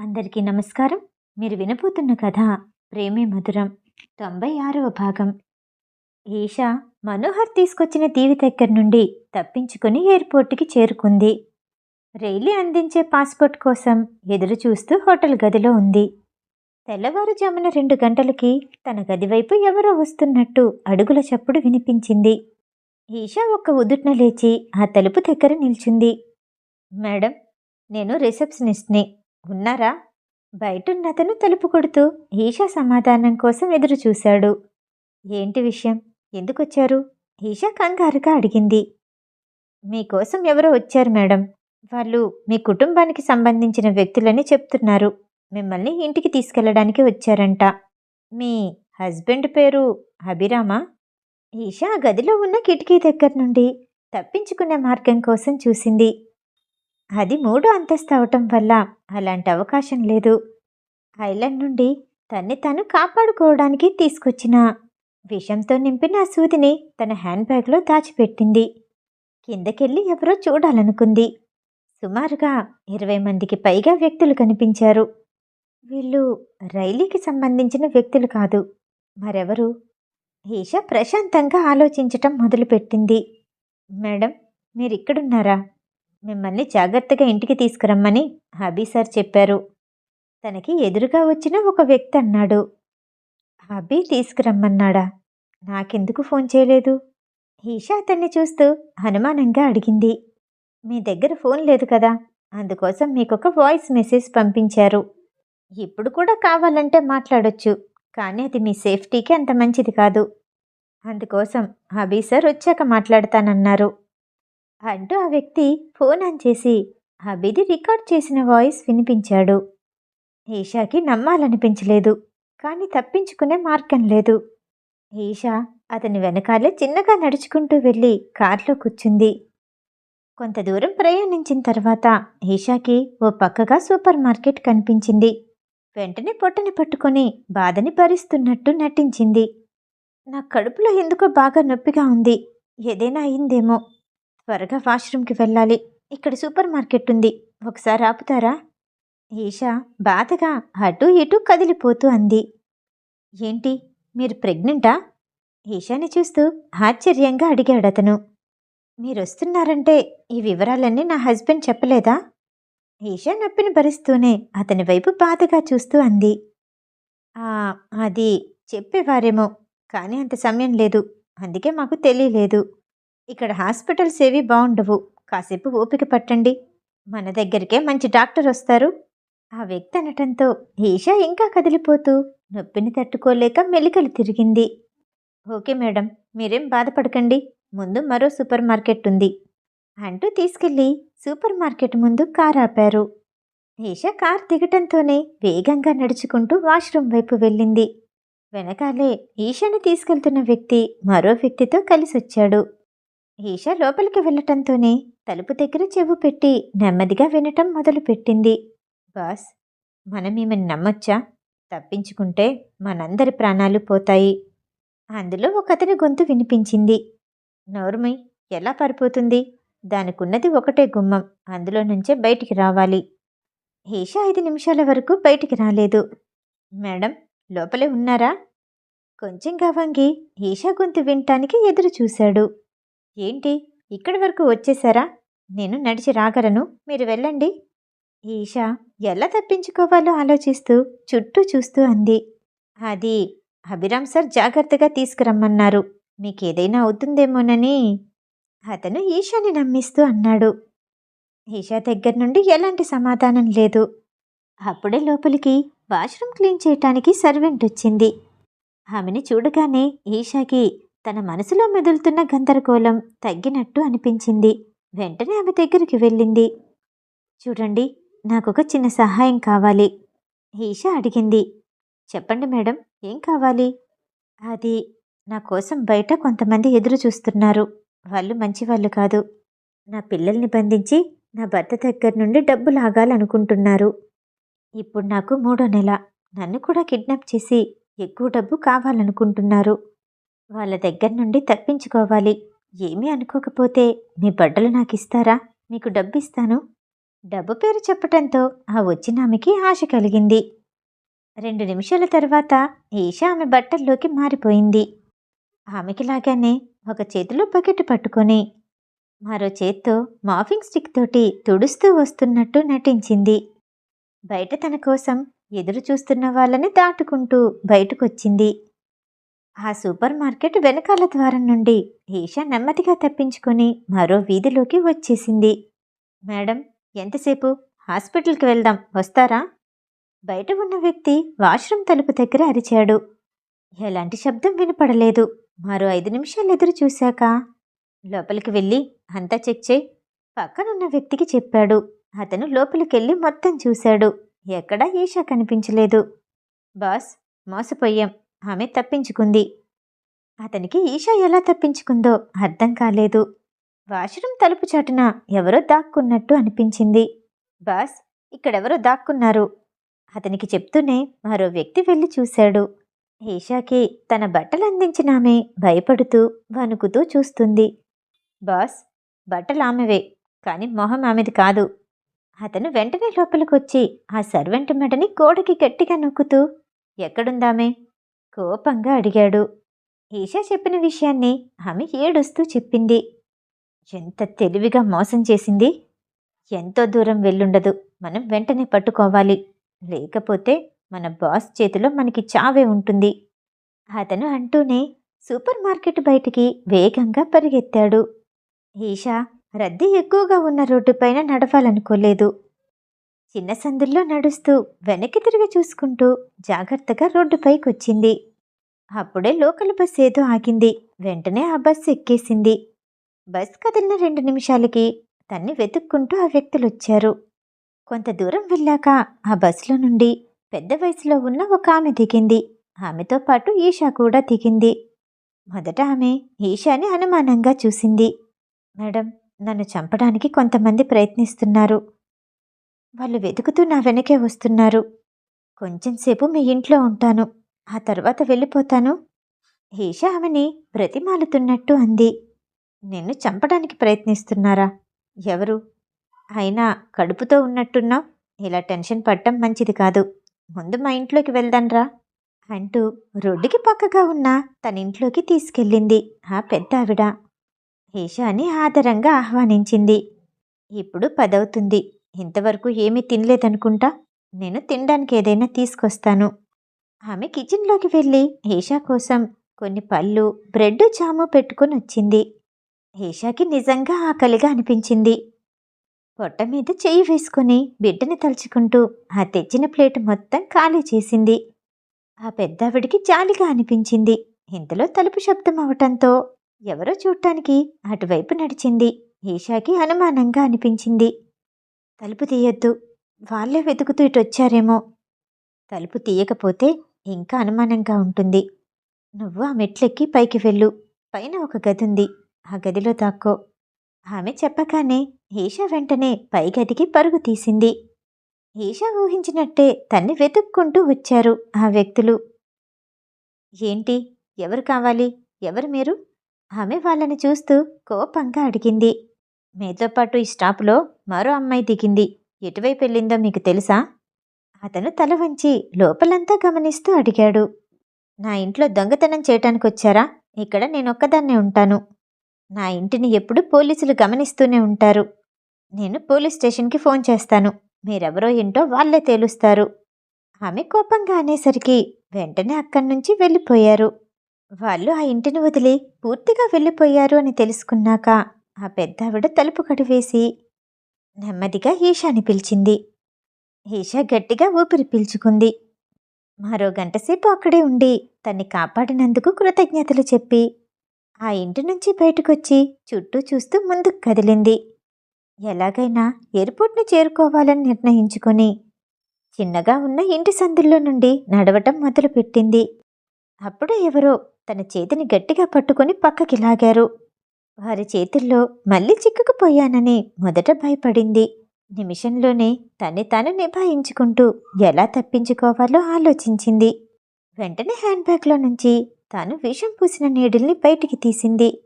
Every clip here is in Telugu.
అందరికీ నమస్కారం. మీరు వినబోతున్న కథ ప్రేమే మధురం తొంభై ఆరవ భాగం. ఈషా మనోహర్ తీసుకొచ్చిన దీవి దగ్గర నుండి తప్పించుకుని ఎయిర్పోర్ట్కి చేరుకుంది. రైలు అందించే పాస్పోర్ట్ కోసం ఎదురు చూస్తూ హోటల్ గదిలో ఉంది. తెల్లవారుజామున రెండు గంటలకి తన గది వైపు ఎవరో వస్తున్నట్టు అడుగుల చప్పుడు వినిపించింది. ఈషా ఒక్క ఉదుట్న లేచి ఆ తలుపు దగ్గర నిల్చుంది. మేడం నేను రిసెప్షనిస్ట్ని. ఉన్నారా? బయటున్నతను తలుపు కొడుతూ ఈషా సమాధానం కోసం ఎదురు చూశాడు ఏంటి విషయం? ఎందుకొచ్చారు? ఈషా కంగారుగా అడిగింది. మీకోసం ఎవరో వచ్చారు మేడం. వాళ్ళు మీ కుటుంబానికి సంబంధించిన వ్యక్తులని చెప్తున్నారు. మిమ్మల్ని ఇంటికి తీసుకెళ్ళడానికి వచ్చారంట. మీ హస్బెండ్ పేరు అభిరామా? ఈషా గదిలో ఉన్న కిటికీ దగ్గర నుండి తప్పించుకునే మార్గం కోసం చూసింది. అది మూడో అంతస్తు అవటం వల్ల అలాంటి అవకాశం లేదు. ఐలాండ్ నుండి తన్ని తను కాపాడుకోవడానికి తీసుకొచ్చిన విషంతో నింపిన ఆ సూదిని తన హ్యాండ్ బ్యాగ్లో దాచిపెట్టింది. కిందకెళ్ళి ఎవరో చూడాలనుకుంది. సుమారుగా ఇరవై మందికి పైగా వ్యక్తులు కనిపించారు. వీళ్ళు రైలీకి సంబంధించిన వ్యక్తులు కాదు మరెవరు? ఈష ప్రశాంతంగా ఆలోచించటం మొదలుపెట్టింది. మేడం మీరు ఇక్కడున్నారా మిమ్మల్ని జాగ్రత్తగా ఇంటికి తీసుకురమ్మని హబీ సార్ చెప్పారు. తనకి ఎదురుగా వచ్చిన ఒక వ్యక్తి అన్నాడు. హబీ తీసుకురమ్మన్నాడా? నాకెందుకు ఫోన్ చేయలేదు? ఈషా అతన్ని చూస్తూ అనుమానంగా అడిగింది. మీ దగ్గర ఫోన్ లేదు కదా? అందుకోసం మీకు ఒక వాయిస్ మెసేజ్ పంపించారు. ఇప్పుడు కూడా కావాలంటే మాట్లాడొచ్చు కానీ అది మీ సేఫ్టీకి అంత మంచిది కాదు. అందుకోసం హబీ సార్ వచ్చాక మాట్లాడతానన్నారు. అంటూ ఆ వ్యక్తి ఫోన్ ఆన్ చేసి అభిది రికార్డ్ చేసిన వాయిస్ వినిపించాడు. ఈషాకి నమ్మాలనిపించలేదు కానీ తప్పించుకునే మార్గం లేదు. ఈషా అతని వెనకాలే చిన్నగా నడుచుకుంటూ వెళ్ళి కార్లో కూర్చుంది. కొంత దూరం ప్రయాణించిన తర్వాత ఈషాకి ఓ పక్కగా సూపర్ మార్కెట్ కనిపించింది. వెంటనే పొట్టని పట్టుకొని బాధని భరిస్తున్నట్టు నటించింది. నా కడుపులో ఎందుకో బాగా నొప్పిగా ఉంది. ఏదైనా అయిందేమో. త్వరగా వాష్రూమ్కి వెళ్ళాలి. ఇక్కడ సూపర్ మార్కెట్ ఉంది. ఒకసారి ఆపుతారా? ఈషా బాధగా అటు ఇటు కదిలిపోతూ అంది. ఏంటి? మీరు ప్రెగ్నెంటా? ఈషాని చూస్తూ ఆశ్చర్యంగా అడిగాడు అతను. మీరొస్తున్నారంటే ఈ వివరాలన్నీ నా హస్బెండ్ చెప్పలేదా? ఈషా నొప్పిని భరిస్తూనే అతని వైపు బాధగా చూస్తూ అంది. అది చెప్పేవారేమో కానీ అంత సమయం లేదు. అందుకే మాకు తెలియలేదు. ఇక్కడ హాస్పిటల్స్ ఏవి బాగుండవు కాసేపు ఓపిక పట్టండి. మన దగ్గరికే మంచి డాక్టర్ వస్తారు. ఆ వ్యక్తి అనటంతో ఈషా ఇంకా కదిలిపోతూ నొప్పిని తట్టుకోలేక మెలికలు తిరిగింది. ఓకే మేడం మీరేం బాధపడకండి. ముందు మరో సూపర్ మార్కెట్ ఉంది. అంటూ తీసుకెళ్ళి సూపర్ మార్కెట్ ముందు కార్ ఆపారు. ఈషా కార్ దిగటంతోనే వేగంగా నడుచుకుంటూ వాష్రూమ్ వైపు వెళ్ళింది. వెనకాలే ఈషాని తీసుకెళ్తున్న వ్యక్తి మరో వ్యక్తితో కలిసొచ్చాడు. ఈష లోపలికి వెళ్ళటంతోనే తలుపు దగ్గర చెవు పెట్టి నెమ్మదిగా వినటం మొదలుపెట్టింది. బాస్ మనం ఈమెను నమ్మొచ్చా? తప్పించుకుంటే మనందరి ప్రాణాలు పోతాయి. అందులో ఒకతని గొంతు వినిపించింది. నోర్మై ఎలా పారిపోతుంది? దానికున్నది ఒకటే గుమ్మం అందులో నుంచే బయటికి రావాలి. ఈష ఐదు నిమిషాల వరకు బయటికి రాలేదు. మేడం లోపలే ఉన్నారా? కొంచెంగా వంగి ఈషా గొంతు వినటానికి ఎదురు చూశాడు ఏంటి? ఇక్కడి వరకు వచ్చేసారా? నేను నడిచి రాగలను. మీరు వెళ్ళండి. ఈషా ఎలా తప్పించుకోవాలో ఆలోచిస్తూ చుట్టూ చూస్తూ అంది. అది అభిరామ్ సార్ జాగ్రత్తగా తీసుకురమ్మన్నారు. మీకేదైనా అవుతుందేమోనని. అతను ఈషాని నమ్మిస్తూ అన్నాడు. ఈషా దగ్గర నుండి ఎలాంటి సమాధానం లేదు. అప్పుడే లోపలికి వాష్రూమ్ క్లీన్ చేయటానికి సర్వెంట్ వచ్చింది. ఆమెని చూడగానే ఈషాకి తన మనసులో మెదులుతున్న గందరగోళం తగ్గినట్టు అనిపించింది. వెంటనే ఆమె దగ్గరికి వెళ్ళింది. చూడండి నాకొక చిన్న సహాయం కావాలి ఈష అడిగింది. చెప్పండి మేడం ఏం కావాలి? అది నా కోసం బయట కొంతమంది ఎదురు చూస్తున్నారు. వాళ్ళు మంచివాళ్ళు కాదు. నా పిల్లల్ని బంధించి నా భర్త దగ్గర నుండి డబ్బు లాగాలనుకుంటున్నారు. ఇప్పుడు నాకు మూడో నెల. నన్ను కూడా కిడ్నాప్ చేసి ఎక్కువ డబ్బు కావాలనుకుంటున్నారు. వాళ్ళ దగ్గర నుండి తప్పించుకోవాలి. ఏమీ అనుకోకపోతే మీ బట్టలు నాకు ఇస్తారా మీకు డబ్బు ఇస్తాను డబ్బు పేరు చెప్పటంతో ఆ వచ్చిన ఆమెకి ఆశ కలిగింది. రెండు నిమిషాల తర్వాత ఈషా ఆమె బట్టల్లోకి మారిపోయింది. ఆమెకి లాగానే ఒక చేతిలో బకెట్ పట్టుకొని మరో చేత్తో మాఫింగ్ స్టిక్ తోటి తుడుస్తూ వస్తున్నట్టు నటించింది. బయట తన కోసం ఎదురు చూస్తున్న వాళ్ళని దాటుకుంటూ బయటకొచ్చింది. ఆ సూపర్ మార్కెట్ వెనకాల ద్వారం నుండి ఈషా నెమ్మదిగా తప్పించుకొని మరో వీధిలోకి వచ్చేసింది. మేడం ఎంతసేపు? హాస్పిటల్కి వెళ్దాం. వస్తారా? బయట ఉన్న వ్యక్తి వాష్రూమ్ తలుపు దగ్గర అరిచాడు. ఎలాంటి శబ్దం వినపడలేదు. మరో ఐదు నిమిషాలు ఎదురు చూశాక. లోపలికి వెళ్ళి అంతా చెక్ చేయి. పక్కనున్న వ్యక్తికి చెప్పాడు. అతను లోపలికెళ్ళి మొత్తం చూశాడు. ఎక్కడా ఈషా కనిపించలేదు. బాస్ మోసపోయాం. ఆమె తప్పించుకుంది. అతనికి ఈషా ఎలా తప్పించుకుందో అర్థం కాలేదు. వాష్రూమ్ తలుపు చాటున ఎవరో దాక్కున్నట్టు అనిపించింది. బాస్ ఇక్కడెవరో దాక్కున్నారు. అతనికి చెప్తూనే మరో వ్యక్తి వెళ్ళి చూశాడు. ఈషాకి తన బట్టలు అందించిన ఆమె భయపడుతూ వణుకుతూ చూస్తుంది. బాస్ బట్టలు ఆమెవే కానీ మొహం ఆమెది కాదు. అతను వెంటనే లోపలికొచ్చి ఆ సర్వెంట్ మెడని గోడకి గట్టిగా నొక్కుతూ ఎక్కడుందామే? కోపంగా అడిగాడు. ఈషా చెప్పిన విషయాన్ని ఆమె ఏడుస్తూ చెప్పింది. ఎంత తెలివిగా మోసం చేసింది? ఎంతో దూరం వెళ్ళుండదు. మనం వెంటనే పట్టుకోవాలి. లేకపోతే మన బాస్ చేతిలో మనకి చావే ఉంటుంది. అతను అంటూనే సూపర్ మార్కెట్ బయటికి వేగంగా పరిగెత్తాడు. ఈషా రద్దీ ఎక్కువగా ఉన్న రోడ్డుపైన నడవాలనుకోలేదు. చిన్న సందుల్లో నడుస్తూ వెనక్కి తిరిగి చూసుకుంటూ జాగ్రత్తగా రోడ్డుపైకి వచ్చింది అప్పుడే లోకల్ బస్ ఏదో ఆగింది. వెంటనే ఆ బస్సు ఎక్కేసింది. బస్ కదిలిన రెండు నిమిషాలకి తన్ని వెతుక్కుంటూ ఆ వ్యక్తులు వచ్చారు కొంత దూరం వెళ్ళాక ఆ బస్సులో నుండి పెద్ద వయసులో ఉన్న ఒక ఆమె దిగింది. ఆమెతో పాటు ఈషా కూడా దిగింది. మొదట ఆమె ఈషాని అనుమానంగా చూసింది. మేడం నన్ను చంపడానికి కొంతమంది ప్రయత్నిస్తున్నారు. వాళ్ళు వెతుకుతూ నా వెనకే వస్తున్నారు. కొంచెంసేపు మీ ఇంట్లో ఉంటాను. ఆ తర్వాత వెళ్ళిపోతాను. ఈషా ఆమెని బ్రతిమాలుతున్నట్టు అంది. నిన్ను చంపడానికి ప్రయత్నిస్తున్నారా? ఎవరు? అయినా కడుపుతో ఉన్నట్టున్నా ఇలా టెన్షన్ పడటం మంచిది కాదు. ముందు మా ఇంట్లోకి వెళ్దాన్రా అంటూ రోడ్డుకి పక్కగా ఉన్న తన ఇంట్లోకి తీసుకెళ్ళింది ఆ పెద్ద ఆవిడ. ఈషాని ఆదరంగా ఆహ్వానించింది. ఇప్పుడు పదవుతుంది. ఇంతవరకు ఏమీ తినలేదనుకుంటా? నేను తినడానికి ఏదైనా తీసుకొస్తాను. ఆమె కిచెన్లోకి వెళ్ళి ఈషా కోసం కొన్ని పళ్ళు బ్రెడ్ జాము పెట్టుకుని వచ్చింది. ఈషాకి నిజంగా ఆకలిగా అనిపించింది. పొట్ట మీద చెయ్యి వేసుకుని బిడ్డని తలుచుకుంటూ ఆ తెచ్చిన ప్లేట్ మొత్తం ఖాళీ చేసింది. ఆ పెద్దావిడికి జాలిగా అనిపించింది. ఇంతలో తలుపు శబ్దం అవటంతో ఎవరో చూడటానికి అటువైపు నడిచింది. ఈషాకి అనుమానంగా అనిపించింది. తలుపు తీయొద్దు. వాళ్ళే వెతుకుతూ ఇటు వచ్చారేమో తలుపు తీయకపోతే ఇంకా అనుమానంగా ఉంటుంది. నువ్వు ఆ మెట్లెక్కి పైకి వెళ్ళు. పైన ఒక గది ఉంది. ఆ గదిలో దాక్కో. ఆమె చెప్పగానే ఈషా వెంటనే పై గదికి పరుగు తీసింది. ఈషా ఊహించినట్టే తన్ని వెతుక్కుంటూ వచ్చారు ఆ వ్యక్తులు. ఏంటి? ఎవరు కావాలి? ఎవరు మీరు? ఆమె వాళ్ళని చూస్తూ కోపంగా అడిగింది. మీతో పాటు ఈ స్టాప్లో మరో అమ్మాయి దిగింది. ఎటువైపు వెళ్ళిందో మీకు తెలుసా? అతను తల వంచి లోపలంతా గమనిస్తూ అడిగాడు. నా ఇంట్లో దొంగతనం చేయటానికి వచ్చారా ఇక్కడ నేనొక్కదాన్నే ఉంటాను. నా ఇంటిని ఎప్పుడు పోలీసులు గమనిస్తూనే ఉంటారు. నేను పోలీస్ స్టేషన్కి ఫోన్ చేస్తాను. మీరెవరో ఏంటో వాళ్ళే తేలుస్తారు. ఆమె కోపంగా అనేసరికి వెంటనే అక్కడి నుంచి వెళ్ళిపోయారు. వాళ్ళు ఆ ఇంటిని వదిలి పూర్తిగా వెళ్ళిపోయారు అని తెలుసుకున్నాక ఆ పెద్దావిడ తలుపు కడివేసి నెమ్మదిగా ఈషాని పిలిచింది. ఈషా గట్టిగా ఊపిరి పీల్చుకుంది. మరో గంటసేపు అక్కడే ఉండి తన్ని కాపాడినందుకు కృతజ్ఞతలు చెప్పి ఆ ఇంటి నుంచి బయటకొచ్చి చుట్టూ చూస్తూ ముందుకు కదిలింది. ఎలాగైనా ఎయిర్పోర్ట్ని చేరుకోవాలని నిర్ణయించుకొని చిన్నగా ఉన్న ఇంటి సందుల్లో నుండి నడవటం మొదలుపెట్టింది. అప్పుడు ఎవరో తన చేతిని గట్టిగా పట్టుకొని పక్కకి లాగారు. వారి చేతుల్లో మళ్ళీ చిక్కుకుపోయానని మొదట భయపడింది. నిమిషంలోనే తన్ని తాను నిభాయించుకుంటూ ఎలా తప్పించుకోవాలో ఆలోచించింది. వెంటనే హ్యాండ్ బ్యాగ్లో నుంచి తాను విషం పూసిన నీడిల్ని బయటికి తీసింది.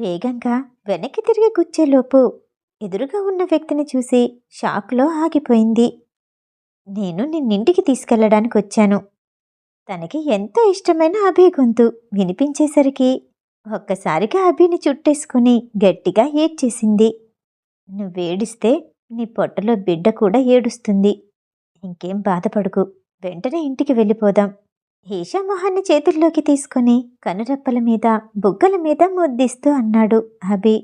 వేగంగా వెనక్కి తిరిగి గుచ్చేలోపు ఎదురుగా ఉన్న వ్యక్తిని చూసి షాక్లో ఆగిపోయింది. నేను నిన్నింటికి తీసుకెళ్ళడానికి వచ్చాను. తనకి ఎంతో ఇష్టమైన అభయ గొంతు వినిపించేసరికి ఒక్కసారిగా అభిని చుట్టేసుకుని గట్టిగా ఏడ్చేసింది. నువ్వేడిస్తే నీ పొట్టలో బిడ్డ కూడా ఏడుస్తుంది. ఇంకేం బాధపడకు. వెంటనే ఇంటికి వెళ్ళిపోదాం. ఈశామోహాన్ని చేతుల్లోకి తీసుకుని కనురెప్పల మీద బుగ్గల మీద ముద్దిస్తూ అన్నాడు అభి.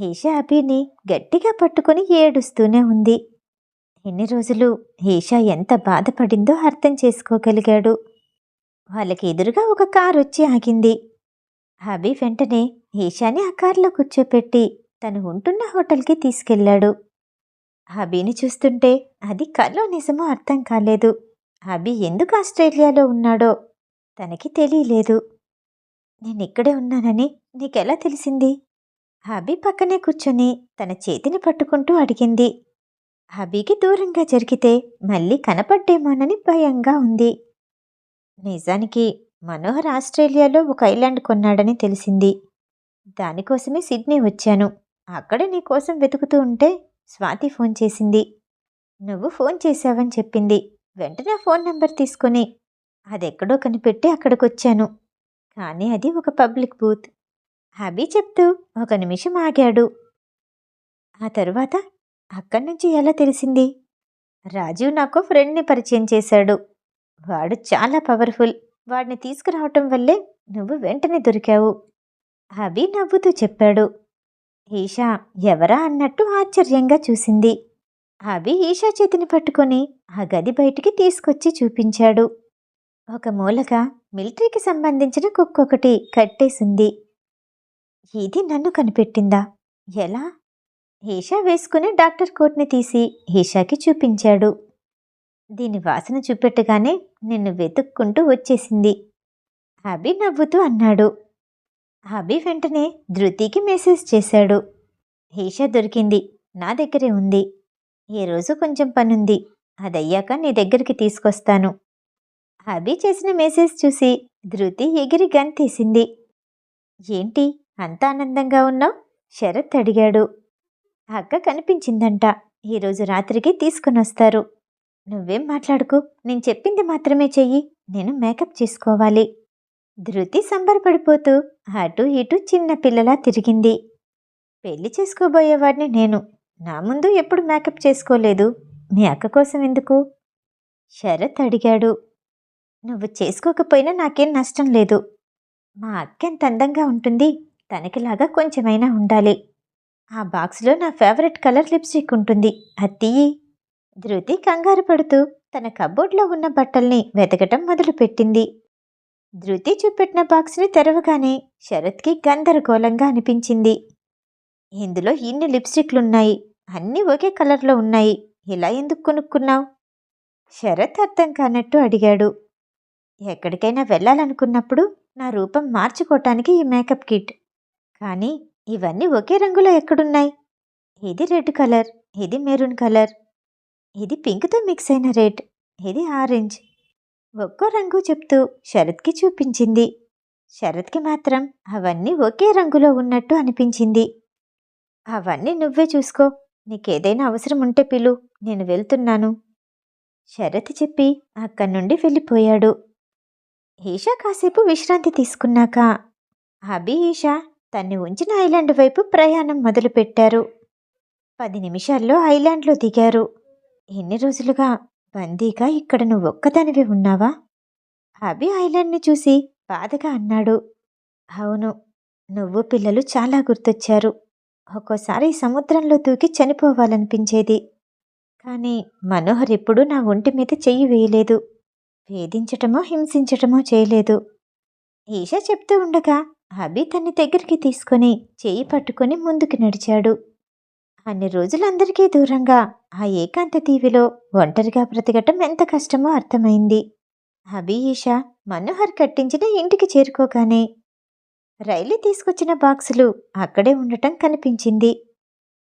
ఈషా అభిని గట్టిగా పట్టుకుని ఏడుస్తూనే ఉంది. ఎన్ని రోజులు ఈషా ఎంత బాధపడిందో అర్థం చేసుకోగలిగాడు. వాళ్ళకి ఎదురుగా ఒక కారు వచ్చి ఆగింది. అభి వెంటనే ఈశాని ఆ కారులో కూర్చోపెట్టి తను ఉంటున్న హోటల్కి తీసుకెళ్ళాడు. అభిని చూస్తుంటే అది కల్లో నిజమో అర్థం కాలేదు. అభి ఎందుకు ఆస్ట్రేలియాలో ఉన్నాడో తనకి తెలియలేదు. నేను ఇక్కడే ఉన్నానని నీకెలా తెలిసింది? అభి పక్కనే కూర్చొని తన చేతిని పట్టుకుంటూ అడిగింది. అభికి దూరంగా జరిగితే మళ్ళీ కనపడ్డేమోనని భయంగా ఉంది. నిజానికి మనోహర్ ఆస్ట్రేలియాలో ఒక ఐలాండ్ కొన్నాడని తెలిసింది. దానికోసమే సిడ్నీ వచ్చాను. అక్కడ నీ కోసం వెతుకుతూ ఉంటే స్వాతి ఫోన్ చేసింది. నువ్వు ఫోన్ చేశావని చెప్పింది. వెంటనే ఫోన్ నెంబర్ తీసుకొని అదెక్కడో కనిపెట్టి అక్కడికొచ్చాను. కానీ అది ఒక పబ్లిక్ బూత్. అభి చెప్తూ ఒక నిమిషం ఆగాడు. ఆ తరువాత అక్కడి నుంచి ఎలా తెలిసింది? రాజీవ్ నాకు ఫ్రెండ్ని పరిచయం చేశాడు. వాడు చాలా పవర్ఫుల్. వాడిని తీసుకురావటం వల్లే నువ్వు వెంటనే దొరికావు. అభి నవ్వుతూ చెప్పాడు. ఈషా ఎవరా అన్నట్టు ఆశ్చర్యంగా చూసింది. అభి ఈషా చేతిని పట్టుకొని ఆ గది బయటికి తీసుకొచ్చి చూపించాడు. ఒక మూలగా మిలిటరీకి సంబంధించిన కుక్కొకటి కట్టేసింది. ఇది నన్ను కనిపెట్టిందా? ఎలా? ఈషా వేసుకుని డాక్టర్ కోట్ని తీసి ఈషాకి చూపించాడు. దీని వాసన చూపెట్టగానే నిన్ను వెతుక్కుంటూ వచ్చేసింది. అభి నవ్వుతూ అన్నాడు. అభి వెంటనే ధృతికి మెసేజ్ చేశాడు. హీషా దొరికింది. నా దగ్గరే ఉంది. ఈ రోజు కొంచెం పనుంది. అదయ్యాక నీ దగ్గరికి తీసుకొస్తాను. అభి చేసిన మెసేజ్ చూసి ధృతి ఎగిరి గంతేసింది ఏంటి? అంత ఆనందంగా ఉన్నావు? శరత్ అడిగాడు. అక్క కనిపించిందంట. ఈరోజు రాత్రికి తీసుకునొస్తారు. నువ్వేం మాట్లాడుకు? నేను చెప్పింది మాత్రమే చెయ్యి. నేను మేకప్ చేసుకోవాలి. ధృతి సంబరపడిపోతూ అటు ఇటు చిన్న పిల్లలా తిరిగింది. పెళ్ళి చేసుకోబోయేవాడిని నేను. నా ముందు ఎప్పుడు మేకప్ చేసుకోలేదు. మీ అక్క కోసం ఎందుకు? శరత్ అడిగాడు. నువ్వు చేసుకోకపోయినా నాకేం నష్టం లేదు. మా అక్క ఎంత అందంగా ఉంటుంది. తనకిలాగా కొంచెమైనా ఉండాలి. ఆ బాక్స్లో నా ఫేవరెట్ కలర్ లిప్స్టిక్ ఉంటుంది. అది తీయి. ధృతి కంగారు పడుతూ తన కబోర్డ్లో ఉన్న బట్టల్ని వెతకటం మొదలుపెట్టింది. ధృతి చూపెట్టిన బాక్స్ని తెరవగానే శరత్కి గందరగోళంగా అనిపించింది. ఇందులో ఇన్ని లిప్స్టిక్లున్నాయి. అన్నీ ఒకే కలర్లో ఉన్నాయి. ఇలా ఎందుకు కొనుక్కున్నావు? శరత్ అర్థం కానట్టు అడిగాడు. ఎక్కడికైనా వెళ్ళాలనుకున్నప్పుడు నా రూపం మార్చుకోవటానికి ఈ మేకప్ కిట్. కానీ ఇవన్నీ ఒకే రంగులో ఎక్కడున్నాయి? ఇది రెడ్ కలర్. ఇది మెరూన్ కలర్. ఇది పింక్తో మిక్స్ అయిన రెడ్ ఇది ఆరెంజ్. ఒక్కో రంగు చెప్తూ శరత్కి చూపించింది. శరత్కి మాత్రం అవన్నీ ఒకే రంగులో ఉన్నట్టు అనిపించింది. అవన్నీ నువ్వే చూసుకో నీకేదైనా అవసరం ఉంటే పిలు నేను వెళ్తున్నాను. శరత్ చెప్పి అక్కడి నుండి వెళ్ళిపోయాడు. ఈషా కాసేపు విశ్రాంతి తీసుకున్నాక అభి ఈషా తన్ని ఉంచిన ఐలాండ్ వైపు ప్రయాణం మొదలుపెట్టారు. పది నిమిషాల్లో ఐలాండ్లో దిగారు. ఎన్ని రోజులుగా బందీగా ఇక్కడ నువ్వు ఒక్కదానివి ఉన్నావా? అభి ఐలాండ్ని చూసి బాధగా అన్నాడు. అవును నువ్వు పిల్లలు చాలా గుర్తొచ్చారు. ఒక్కోసారి సముద్రంలో దూకి చనిపోవాలనిపించేది. కానీ మనోహర్ ఎప్పుడూ నా ఒంటి మీద చెయ్యి వేయలేదు. వేధించటమో హింసించటమో చేయలేదు. ఈషా చెప్తూ ఉండగా అభి తన్ని దగ్గరికి తీసుకొని చేయి పట్టుకుని ముందుకు నడిచాడు. అన్ని రోజులందరికీ దూరంగా ఆ ఏకాంత దీవిలో ఒంటరిగా బ్రతకటం ఎంత కష్టమో అర్థమైంది. అభి ఈషా మనోహర్ కట్టించిన ఇంటికి చేరుకోగానే రైలు తీసుకొచ్చిన బాక్సులు అక్కడే ఉండటం కనిపించింది.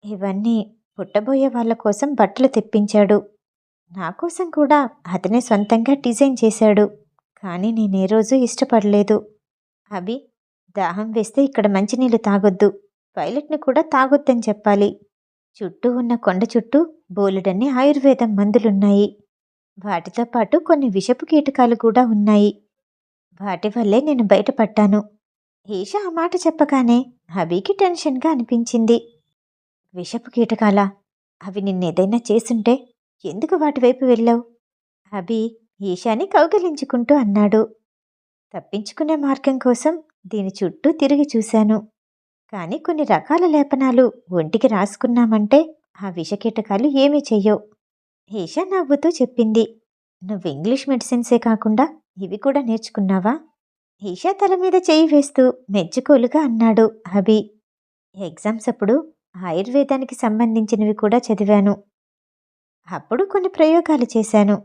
ఇవన్నీ పుట్టబోయే వాళ్ళ కోసం బట్టలు తెప్పించాడు. నా కోసం కూడా అతనే సొంతంగా డిజైన్ చేశాడు. కానీ నేనే రోజు ఇష్టపడలేదు. అభి దాహం వేస్తే ఇక్కడ మంచినీళ్ళు తాగొద్దు. పైలట్ని కూడా తాగొద్దని చెప్పాలి. చుట్టూ ఉన్న కొండ చుట్టూ బోలెడన్ని ఆయుర్వేదం మందులున్నాయి. వాటితో పాటు కొన్ని విషపు కీటకాలు కూడా ఉన్నాయి. వాటి వల్లే నేను బయటపడ్డాను. ఈష ఆ మాట చెప్పగానే హబీకి టెన్షన్గా అనిపించింది. విషపు కీటకాలా? అవి నిన్నేదైనా చేసుంటే ఎందుకు వాటి వైపు వెళ్ళావు? అభి ఈశాని కౌగిలించుకుంటూ అన్నాడు. తప్పించుకునే మార్గం కోసం దీని చుట్టూ తిరిగి చూశాను. కానీ కొన్ని రకాల లేపనాలు ఒంటికి రాసుకున్నామంటే ఆ విషకీటకాలు ఏమీ చెయ్యవు. ఈషా నవ్వుతూ చెప్పింది నువ్వు ఇంగ్లీష్ మెడిసిన్సే కాకుండా ఇవి కూడా నేర్చుకున్నావా? ఈషా తల మీద చేయి వేస్తూ మెచ్చుకోలుగా అన్నాడు అభి ఎగ్జామ్స్ అప్పుడు ఆయుర్వేదానికి సంబంధించినవి కూడా చదివాను. అప్పుడు కొన్ని ప్రయోగాలు చేశాను.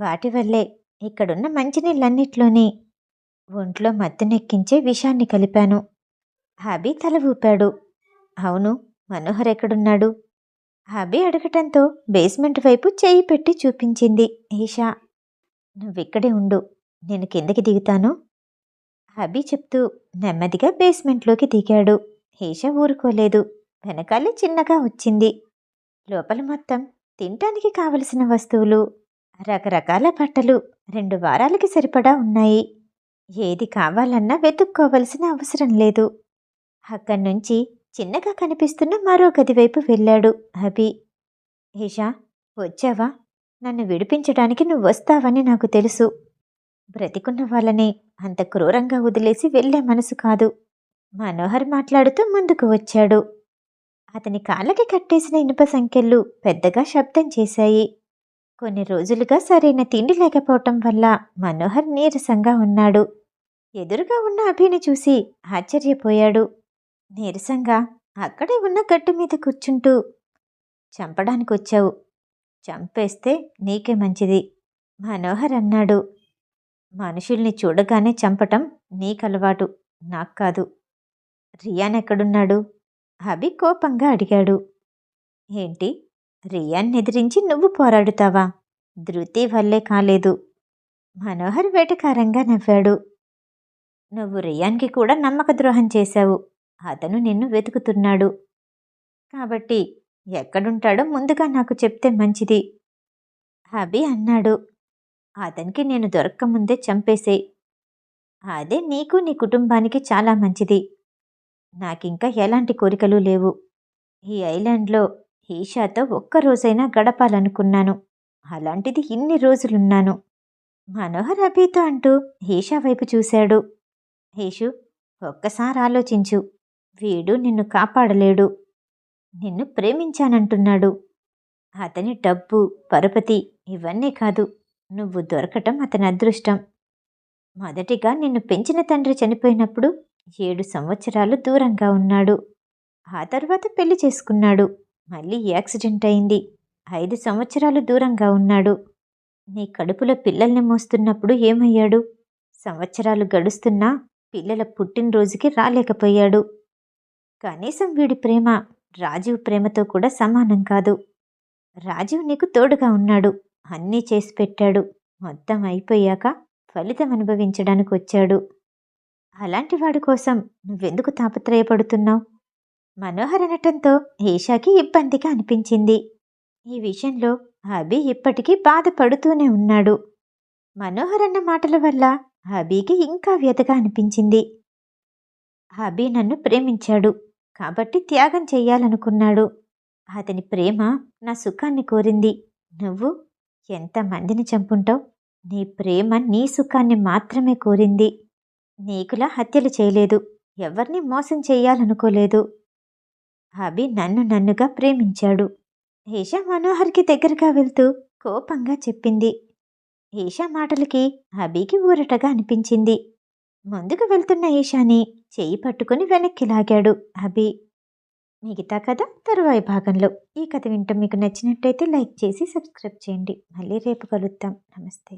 వాటి వల్లే ఇక్కడున్న మంచినీళ్ళన్నిట్లోనే ఒంట్లో మత్తునెక్కించే విషాన్ని కలిపాను. హబీ తల ఊపాడు. అవును మనోహర్ ఎక్కడున్నాడు? హబీ అడగటంతో బేస్మెంట్ వైపు చేయి పెట్టి చూపించింది ఈషా. నువ్విక్కడే ఉండు నేను కిందకి దిగుతాను. హబీ చెప్తూ నెమ్మదిగా బేస్మెంట్లోకి దిగాడు. ఈషా ఊరుకోలేదు వెనకాలే చిన్నగా వచ్చింది. లోపల మొత్తం తినటానికి కావలసిన వస్తువులు రకరకాల బట్టలు రెండు వారాలకి సరిపడా ఉన్నాయి. ఏది కావాలన్నా వెతుక్కోవలసిన అవసరం లేదు. అక్కడి నుంచి చిన్నగా కనిపిస్తున్న మరో గది వైపు వెళ్ళాడు అభి. ఈషా వచ్చావా? నన్ను విడిపించడానికి నువ్వు వస్తావని నాకు తెలుసు. బ్రతికున్న వాళ్ళని అంత క్రూరంగా వదిలేసి వెళ్ళే మనసు కాదు. మనోహర్ మాట్లాడుతూ ముందుకు వచ్చాడు. అతని కాళ్ళకి కట్టేసిన ఇనుప సంఖ్యలు పెద్దగా శబ్దం చేశాయి. కొన్ని రోజులుగా సరైన తిండి లేకపోవటం వల్ల మనోహర్ నీరసంగా ఉన్నాడు. ఎదురుగా ఉన్న అభిని చూసి ఆశ్చర్యపోయాడు. నీరసంగా అక్కడే ఉన్న గట్టు మీద కూర్చుంటూ చంపడానికి వచ్చావు చంపేస్తే నీకే మంచిది మనోహర్ అన్నాడు. మనుషుల్ని చూడగానే చంపటం నీకలవాటు నాకు కాదు రియాన్ ఎక్కడున్నాడు? అభి కోపంగా అడిగాడు. ఏంటి? రియాన్ ఎదిరించి నువ్వు పోరాడుతావా? ధృతి వల్లే కాలేదు. మనోహర్ వేటకారంగా నవ్వాడు. నువ్వు రియాన్కి కూడా నమ్మక ద్రోహం చేశావు. అతను నిన్ను వెతుకుతున్నాడు. కాబట్టి ఎక్కడుంటాడో ముందుగా నాకు చెప్తే మంచిది. అభి అన్నాడు. అతనికి నేను దొరక్కముందే చంపేసే. అదే నీకు నీ కుటుంబానికి చాలా మంచిది. నాకింకా ఎలాంటి కోరికలు లేవు. ఈ ఐలాండ్లో ఈషాతో ఒక్కరోజైనా గడపాలనుకున్నాను. అలాంటిది ఇన్ని రోజులున్నాను. మనోహర్ అభితో అంటూ ఈషా వైపు చూశాడు. ఈషు ఒక్కసారి ఆలోచించు. వీడు నిన్ను కాపాడలేడు. నిన్ను ప్రేమించానంటున్నాడు. అతని డబ్బు పరపతి ఇవన్నీ కాదు. నువ్వు దొరకటం అతని అదృష్టం. మొదటిగా నిన్ను పెంచిన తండ్రి చనిపోయినప్పుడు ఏడు సంవత్సరాలు దూరంగా ఉన్నాడు. ఆ తర్వాత పెళ్ళి చేసుకున్నాడు. మళ్ళీ యాక్సిడెంట్ అయింది. ఐదు సంవత్సరాలు దూరంగా ఉన్నాడు. నీ కడుపులో పిల్లల్ని మోస్తున్నప్పుడు ఏమయ్యాడు? సంవత్సరాలు గడుస్తున్నా పిల్లల పుట్టినరోజుకి రాలేకపోయాడు. కనీసం వీడి ప్రేమ రాజీవ్ ప్రేమతో కూడా సమానం కాదు. రాజీవ్ నీకు తోడుగా ఉన్నాడు. అన్నీ చేసి పెట్టాడు. మొత్తం అయిపోయాక ఫలితం అనుభవించడానికి వచ్చాడు. అలాంటి వాడి కోసం నువ్వెందుకు తాపత్రయపడుతున్నావు? మనోహర్ అనటంతో ఈషాకి ఇబ్బందిగా అనిపించింది. ఈ విషయంలో అభి ఇప్పటికీ బాధపడుతూనే ఉన్నాడు. మనోహర్ అన్న మాటల వల్ల అభికి ఇంకా వ్యతగా అనిపించింది. అభి నన్ను ప్రేమించాడు. కాబట్టి త్యాగం చెయ్యాలనుకున్నాడు. అతని ప్రేమ నా సుఖాన్ని కోరింది. నువ్వు ఎంతమందిని చంపుంటావు? నీ ప్రేమ నీ సుఖాన్ని మాత్రమే కోరింది. నీకులా హత్యలు చేయలేదు. ఎవరిని మోసం చేయాలనుకోలేదు అభి నన్ను నన్నుగా ప్రేమించాడు. ఈషా మనోహర్కి దగ్గరగా వెళ్తూ కోపంగా చెప్పింది. ఈషా మాటలకి అభికి ఊరటగా అనిపించింది. ముందుకు వెళ్తున్న ఈషాని చెయ్యి పట్టుకుని వెనక్కి లాగాడు అభి. మిగతా కథ తరువాయి భాగంలో. ఈ కథ వింటూ మీకు నచ్చినట్టయితే లైక్ చేసి సబ్స్క్రైబ్ చేయండి. మళ్ళీ రేపు కలుద్దాం. నమస్తే.